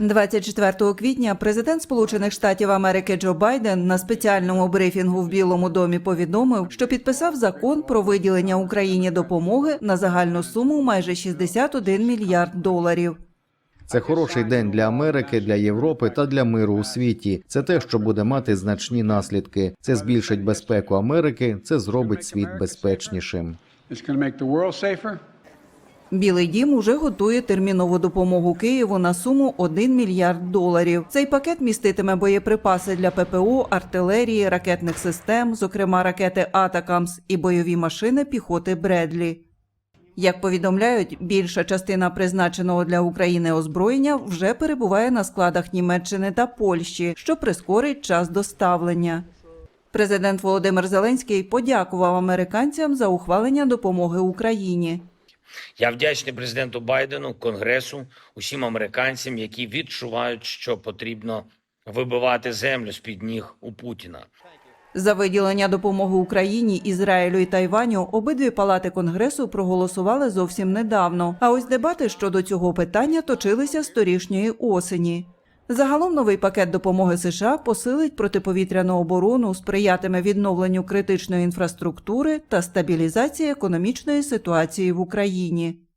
24 квітня президент Сполучених Штатів Америки Джо Байден на спеціальному брифінгу в Білому домі повідомив, що підписав закон про виділення Україні допомоги на загальну суму майже 61 мільярд доларів. Це хороший день для Америки, для Європи та для миру у світі. Це те, що буде мати значні наслідки. Це збільшить безпеку Америки, це зробить світ безпечнішим. Білий дім уже готує термінову допомогу Києву на суму 1 мільярд доларів. Цей пакет міститиме боєприпаси для ППО, артилерії, ракетних систем, зокрема ракети Атакамс і бойові машини піхоти Бредлі. Як повідомляють, більша частина призначеного для України озброєння вже перебуває на складах Німеччини та Польщі, що прискорить час доставлення. Президент Володимир Зеленський подякував американцям за ухвалення допомоги Україні. Я вдячний президенту Байдену, Конгресу, усім американцям, які відчувають, що потрібно вибивати землю з під ніг у Путіна. За виділення допомоги Україні, Ізраїлю і Тайваню обидві палати Конгресу проголосували зовсім недавно. А ось дебати щодо цього питання точилися з торішньої осені. Загалом новий пакет допомоги США посилить протиповітряну оборону, сприятиме відновленню критичної інфраструктури та стабілізації економічної ситуації в Україні.